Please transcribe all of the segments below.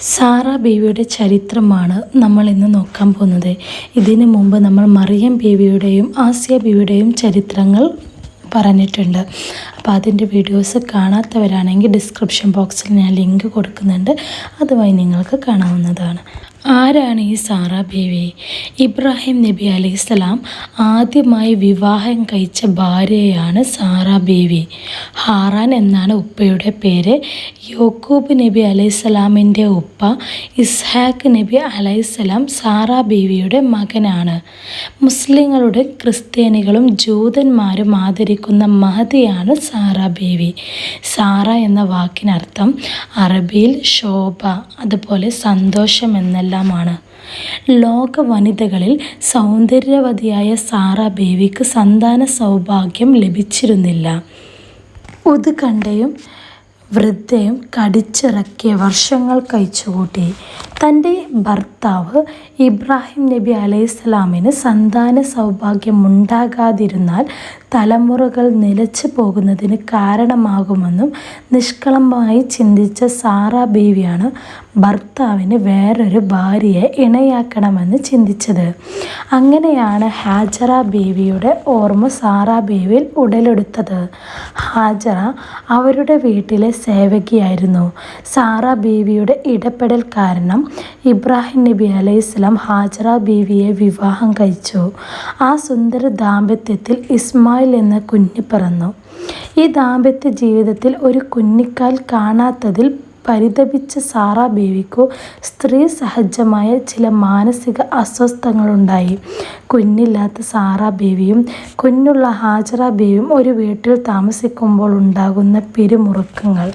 Sara ബീവിയുടെ ചരിത്രമാണ് നമ്മൾ ഇന്ന് നോക്കാൻ പോകുന്നത്. ഇതിനു മുമ്പ് നമ്മൾ മറിയം ബീവിയുടെയും ആസിയ ബീവിയുടെയും ചരിത്രങ്ങൾ പറഞ്ഞിട്ടുണ്ട്. അപ്പോൾ അതിന്റെ വീഡിയോസ് കാണാത്തവരാണെങ്കിൽ ഡിസ്ക്രിപ്ഷൻ ബോക്സിൽ ഞാൻ ലിങ്ക് കൊടുക്കുന്നുണ്ട്. അതുമായി നിങ്ങൾക്ക് കാണാവുന്നതാണ്. ആരാണ് ഈ സാറ ബീവി ഇബ്രാഹിം നബി അലൈഹിസ്സലാം ആദ്യമായി വിവാഹം കഴിച്ച ഭാര്യയാണ് സാറ ബീവി ഹാറാൻ എന്നാണ് ഉപ്പയുടെ പേര്. യോക്കൂബ് നബി അലൈഹിസ്സലാമിന്റെ ഉപ്പ ഇസ്ഹാഖ് നബി അലൈഹിസ്സലാം സാറ ബീവിയുടെ മകനാണ്. മുസ്ലിങ്ങളുടെ ക്രിസ്ത്യാനികളും ജൂതന്മാരും ആദരിക്കുന്ന മഹതിയാണ് സാറ ബീവി സാറ എന്ന വാക്കിനർത്ഥം അറബിയിൽ ശോഭ അതുപോലെ സന്തോഷം എന്നെല്ലാമാണ്. ലോക വനിതകളിൽ സൗന്ദര്യവതിയായ സാറ ബേവിക്ക് സന്താന സൗഭാഗ്യം ലഭിച്ചിരുന്നില്ല. ഉത്കണ്ഠയും വൃദ്ധയും കടിച്ചിറക്കിയ വർഷങ്ങൾ കഴിച്ചുകൂട്ടി. തന്റെ ഭർത്താവ് ഇബ്രാഹിം നബി അലൈഹിസ്സലാമിന് സന്താന സൗഭാഗ്യമുണ്ടാകാതിരുന്നാൽ തലമുറകൾ നിലച്ചു പോകുന്നതിന് കാരണമാകുമെന്നും നിഷ്കളങ്കമായി ചിന്തിച്ച സാറ ബീവിയാണ് ഭർത്താവിന് വേറൊരു ഭാര്യയെ ഇണയാക്കണമെന്ന് ചിന്തിച്ചത്. അങ്ങനെയാണ് ഹാജറ ബീവിയുടെ ഓർമ്മ സാറ ബീവിയിൽ ഉടലെടുത്തത്. ഹാജറ അവരുടെ വീട്ടിലെ സേവകിയായിരുന്നു. സാറ ബീവിയുടെ ഇടപെടൽ കാരണം ഇബ്രാഹിം നബി അലൈഹിസ്ലാം ഹാജറ ബീവിയെ വിവാഹം കഴിച്ചു. ആ സുന്ദര ദാമ്പത്യത്തിൽ ഇസ്മായിൽ എന്ന കുഞ്ഞ് പറഞ്ഞു ഈ ദാമ്പത്യ ജീവിതത്തിൽ ഒരു കുഞ്ഞിക്കാൽ കാണാത്തതിൽ പരിതപിച്ച സാറ ബേബിക്കു സ്ത്രീ സഹജമായ ചില മാനസിക അസ്വസ്ഥങ്ങളുണ്ടായി കുഞ്ഞില്ലാത്ത സാറ ബേവിയും കുഞ്ഞുള്ള ഹാജറ ബേവിയും ഒരു വീട്ടിൽ താമസിക്കുമ്പോൾ ഉണ്ടാകുന്ന പിരിമുറുക്കങ്ങൾ.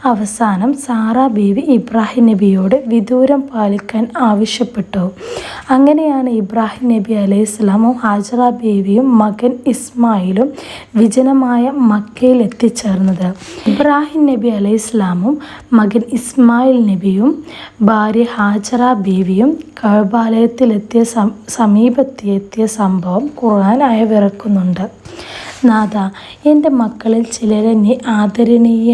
അവസാനം സാറ ബീവി ഇബ്രാഹിം നബിയോട് വിദൂരം പാലിക്കാൻ ആവശ്യപ്പെട്ടു. അങ്ങനെയാണ് ഇബ്രാഹിം നബി അലൈഹി സ്വലാമും ഹാജറ ബീവിയും മകൻ ഇസ്മായിലും വിജനമായ മക്കയിൽ എത്തിച്ചേർന്നത് ഇബ്രാഹിം നബി അലൈഹി സ്വലാമും മകൻ ഇസ്മായിൽ നബിയും ഭാര്യ ഹാജറ ബീവിയും കഴബാലയത്തിലെത്തിയ സമീപത്തെത്തിയ സംഭവം ഖുർആൻ അയവിറക്കുന്നുണ്ട് നാഥ എന്റെ മക്കളിൽ ചിലരെ നീ ആദരണീയ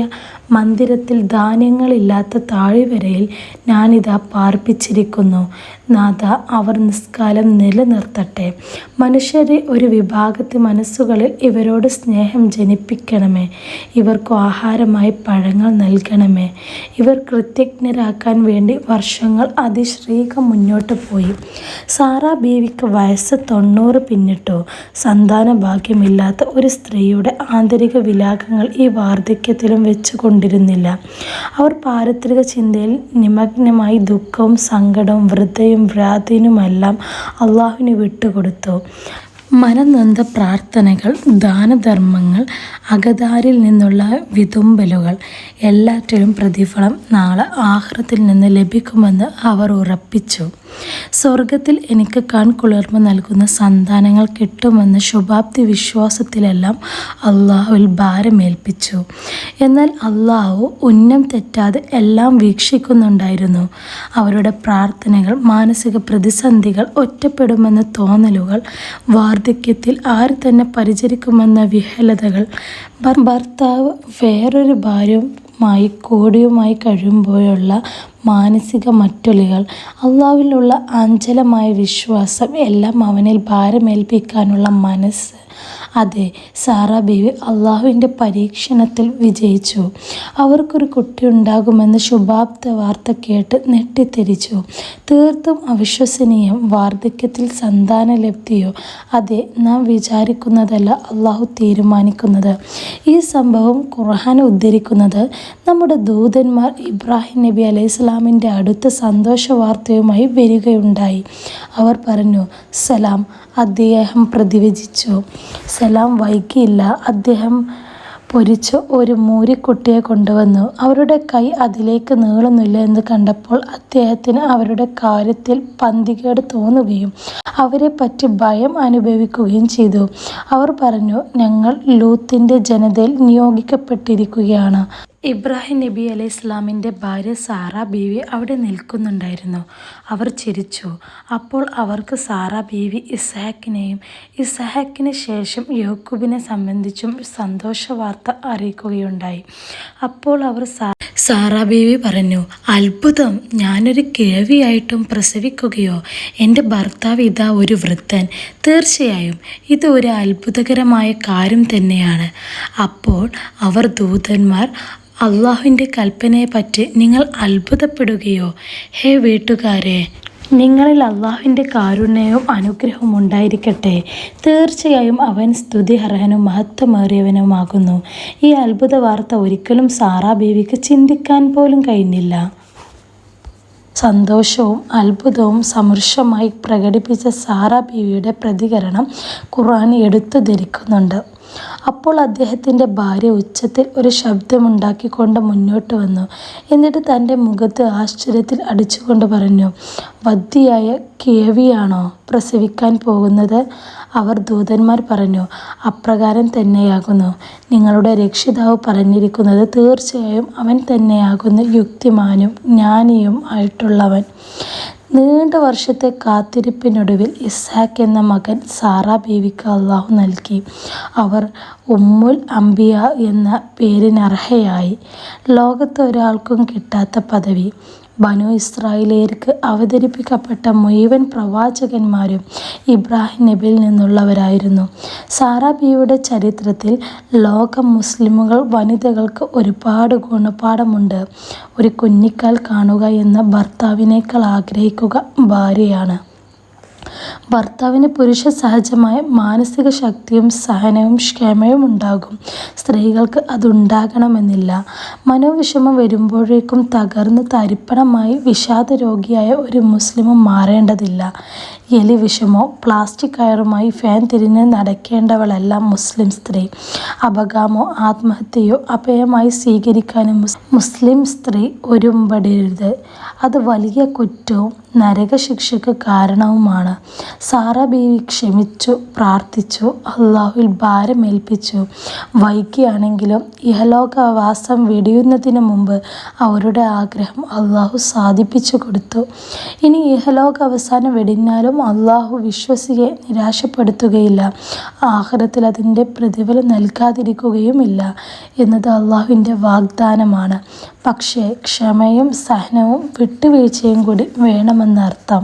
മന്ദിരത്തിൽ ധാന്യങ്ങളില്ലാത്ത താഴ്വരയിൽ ഞാനിതാ പാർപ്പിച്ചിരിക്കുന്നു. നാഥ അവർ നിസ്കാലം നിലനിർത്തട്ടെ. മനുഷ്യരെ ഒരു വിഭാഗത്തെ മനസ്സുകളിൽ ഇവരോട് സ്നേഹം ജനിപ്പിക്കണമേ. ഇവർക്കു ആഹാരമായി പഴങ്ങൾ നൽകണമേ. ഇവർ കൃത്യജ്ഞരാക്കാൻ വേണ്ടി വർഷങ്ങൾ അതിശ്രീകം മുന്നോട്ട് പോയി. സാറ ബീവിക്ക് വയസ്സ് തൊണ്ണൂറ് പിന്നിട്ടോ. സന്താന ഭാഗ്യമില്ലാത്ത ഒരു സ്ത്രീയുടെ ആന്തരിക വിലാഖങ്ങൾ ഈ വാർദ്ധക്യത്തിലും വെച്ചുകൊണ്ടിരുന്നില്ല. അവർ പാരത്രിക ചിന്തയിൽ നിമഗ്നമായി ദുഃഖവും സങ്കടവും വൃദ്ധയും വ്യാധിനുമെല്ലാം അള്ളാഹുവിന് വിട്ടുകൊടുത്തു. മനനന്ദ പ്രാർത്ഥനകൾ ദാനധർമ്മങ്ങൾ അകതാരിൽ നിന്നുള്ള വിതുമ്പലുകൾ എല്ലാറ്റിലും പ്രതിഫലം നാളെ ആഹ്റത്തിൽ നിന്ന് ലഭിക്കുമെന്ന് അവർ ഉറപ്പിച്ചു. സ്വർഗത്തിൽ എനിക്ക് കൺകുളിർമ നൽകുന്ന സന്താനങ്ങൾ കിട്ടുമെന്ന ശുഭാപ്തി വിശ്വാസത്തിലെല്ലാം അള്ളാഹുവിൽ ഭാരമേൽപ്പിച്ചു. എന്നാൽ അള്ളാഹു ഉന്നം തെറ്റാതെ എല്ലാം വീക്ഷിക്കുന്നുണ്ടായിരുന്നു. അവരുടെ പ്രാർത്ഥനകൾ മാനസിക പ്രതിസന്ധികൾ ഒറ്റപ്പെടുമെന്ന തോന്നലുകൾ വാർദ്ധക്യത്തിൽ ആര് തന്നെ പരിചരിക്കുമെന്ന വിഹലതകൾ ഭർത്താവ് വേറൊരു ഭാര്യയുമായി കോടിയുമായി കഴിയുമ്പോഴുള്ള മാനസിക മറ്റൊലികൾ. അള്ളാവിലുള്ള അഞ്ചലമായ വിശ്വാസം എല്ലാം അവനിൽ ഭാരമേൽപ്പിക്കാനുള്ള മനസ്സ്. അതെ സാറ ബീവി അള്ളാഹുവിന്റെ പരീക്ഷണത്തിൽ വിജയിച്ചു. അവർക്കൊരു കുട്ടി ഉണ്ടാകുമെന്ന് ശുഭാപ്ത വാർത്ത കേട്ട് നെട്ടിത്തിരിച്ചു തീർത്തും അവിശ്വസനീയം വാർദ്ധക്യത്തിൽ സന്താന ലബ്ധിയോ? അതെ നാം വിചാരിക്കുന്നതല്ല അള്ളാഹു തീരുമാനിക്കുന്നത്. ഈ സംഭവം ഖുർഹാൻ ഉദ്ധരിക്കുന്നത് നമ്മുടെ ദൂതന്മാർ ഇബ്രാഹിം നബി അലൈഹി സ്വലാമിന്റെ അടുത്ത സന്തോഷ വാർത്തയുമായി വരികയുണ്ടായി. അവർ പറഞ്ഞു സലാം അദ്ദേഹം പ്രതിവചിച്ചു. സലാം വൈകിയില്ല. അദ്ദേഹം പൊരിച്ച ഒരു മൂരിക്കുട്ടിയെ കൊണ്ടുവന്നു. അവരുടെ കൈ അതിലേക്ക് നീളുന്നില്ല എന്ന് കണ്ടപ്പോൾ അദ്ദേഹത്തിന് അവരുടെ കാര്യത്തിൽ പന്തികേട് തോന്നുകയും അവരെ പറ്റി ഭയം അനുഭവിക്കുകയും ചെയ്തു. അവർ പറഞ്ഞു ഞങ്ങൾ ലൂത്തിന്റെ ജനതയിൽ നിയോഗിക്കപ്പെട്ടിരിക്കുകയാണ്. ഇബ്രാഹിം നബി അലൈഹി ഇസ്ലാമിന്റെ ഭാര്യ സാറ ബീവി അവിടെ നിൽക്കുന്നുണ്ടായിരുന്നു. അവർ ചിരിച്ചു. അപ്പോൾ അവർക്ക് സാറ ബീവി ഇസഹാക്കിനെയും ഇസഹാക്കിന് ശേഷം യോക്കൂബിനെ സംബന്ധിച്ചും സന്തോഷ വാർത്ത അറിയിക്കുകയുണ്ടായി. അപ്പോൾ അവർ സാറ ബീവി പറഞ്ഞു അത്ഭുതം. ഞാനൊരു കിഴവിയായിട്ടും പ്രസവിക്കുകയോ? എന്റെ ഭർത്താവ് ഇതാ ഒരു വൃദ്ധൻ. തീർച്ചയായും ഇത് ഒരു അത്ഭുതകരമായ കാര്യം തന്നെയാണ്. അപ്പോൾ അവർ ദൂതന്മാർ അള്ളാഹുവിന്റെ കൽപ്പനയെപ്പറ്റി നിങ്ങൾ അത്ഭുതപ്പെടുകയോ? ഹേ വീട്ടുകാരെ നിങ്ങളിൽ അള്ളാഹുവിന്റെ കാരുണ്യവും അനുഗ്രഹവും ഉണ്ടായിരിക്കട്ടെ. തീർച്ചയായും അവൻ സ്തുതിഹർഹനും മഹത്വമേറിയവനുമാകുന്നു. ഈ അത്ഭുത വാർത്ത ഒരിക്കലും സാറാ ബീവിക്ക് ചിന്തിക്കാൻ പോലും കഴിഞ്ഞില്ല. സന്തോഷവും അത്ഭുതവും സമൃദ്ധമായി പ്രകടിപ്പിച്ച സാറാ ബീവിയുടെ പ്രതികരണം ഖുർആൻ എടുത്തു ധരിക്കുന്നുണ്ട്. അപ്പോൾ അദ്ദേഹത്തിന്റെ ഭാര്യ ഉച്ചത്തിൽ ഒരു ശബ്ദമുണ്ടാക്കിക്കൊണ്ട് മുന്നോട്ട് വന്നു. എന്നിട്ട് തന്റെ മുഖത്ത് ആശ്ചര്യത്തിൽ അടിച്ചുകൊണ്ട് പറഞ്ഞു വദ്യയായ കേവിയാണോ പ്രസവിക്കാൻ പോകുന്നത്? അവർ ദൂതന്മാർ പറഞ്ഞു അപ്രകാരം തന്നെയാകുന്നു. നിങ്ങളുടെ രക്ഷിതാവ് പറഞ്ഞിരിക്കുന്നത് തീർച്ചയായും അവൻ തന്നെയാകുന്നു. യുക്തിമാനും ജ്ഞാനിയും ആയിട്ടുള്ളവൻ. നീണ്ട വർഷത്തെ കാത്തിരിപ്പിനൊടുവിൽ ഇസ്ഹാക്ക് എന്ന മകൻ സാറ ബീവിക്ക് അള്ളാഹു നൽകി. അവർ ഉമ്മുൽ അംബിയ എന്ന പേരിനർഹയായി. ലോകത്ത് ഒരാൾക്കും കിട്ടാത്ത പദവി. ബനു ഇസ്രായേലിയർക്ക് അവതരിപ്പിക്കപ്പെട്ട മുഴുവൻ പ്രവാചകന്മാരും ഇബ്രാഹിം നബിയിൽ നിന്നുള്ളവരായിരുന്നു. സാറാബിയുടെ ചരിത്രത്തിൽ ലോക മുസ്ലിമുകൾ വനിതകൾക്ക് ഒരുപാട് ഗുണപാഠമുണ്ട്. ഒരു കുഞ്ഞിക്കാൽ കാണുക എന്ന ഭർത്താവിനേക്കാൾ ആഗ്രഹിക്കുക ഭാര്യയാണ്. ഭർത്താവിന് പുരുഷ സഹജമായ മാനസിക ശക്തിയും സഹനവും ക്ഷമയും ഉണ്ടാകും. സ്ത്രീകൾക്ക് അതുണ്ടാകണമെന്നില്ല. മനോവിഷമം വരുമ്പോഴേക്കും തകർന്ന് തരിപ്പണമായി വിഷാദ രോഗിയായ ഒരു മുസ്ലിമും മാറേണ്ടതില്ല. എലി വിഷമോ പ്ലാസ്റ്റിക് കയറുമായി ഫാൻ തിരിഞ്ഞ് നടക്കേണ്ടവളല്ല മുസ്ലിം സ്ത്രീ. അപകാമോ ആത്മഹത്യയോ അഭയമായി സ്വീകരിക്കാനും മുസ്ലിം സ്ത്രീ ഒരുമ്പടരുത്. അത് വലിയ കുറ്റവും നരകശിക്ഷയ്ക്ക് കാരണവുമാണ്. സാറ ബീവി ക്ഷമിച്ചു പ്രാർത്ഥിച്ചു അള്ളാഹുവിൽ ഭാരമേൽപ്പിച്ചു. വൈകിയാണെങ്കിലും ഇഹലോകവാസം വെടിയുന്നതിന് മുമ്പ് അവരുടെ ആഗ്രഹം അള്ളാഹു സാധിപ്പിച്ചു കൊടുത്തു. ഇനി ഇഹലോക അവസാനം വെടിഞ്ഞാലും അള്ളാഹു വിശ്വസിയെ നിരാശപ്പെടുത്തുകയില്ല. ആഹ്റത്തിൽ അതിന്റെ പ്രതിഫലം നൽകാതിരിക്കുകയുമില്ല എന്നത് അള്ളാഹുവിന്റെ വാഗ്ദാനമാണ്. പക്ഷേ ക്ഷമയും സഹനവും വിട്ടുവീഴ്ചയും കൂടി വേണമെന്നർത്ഥം.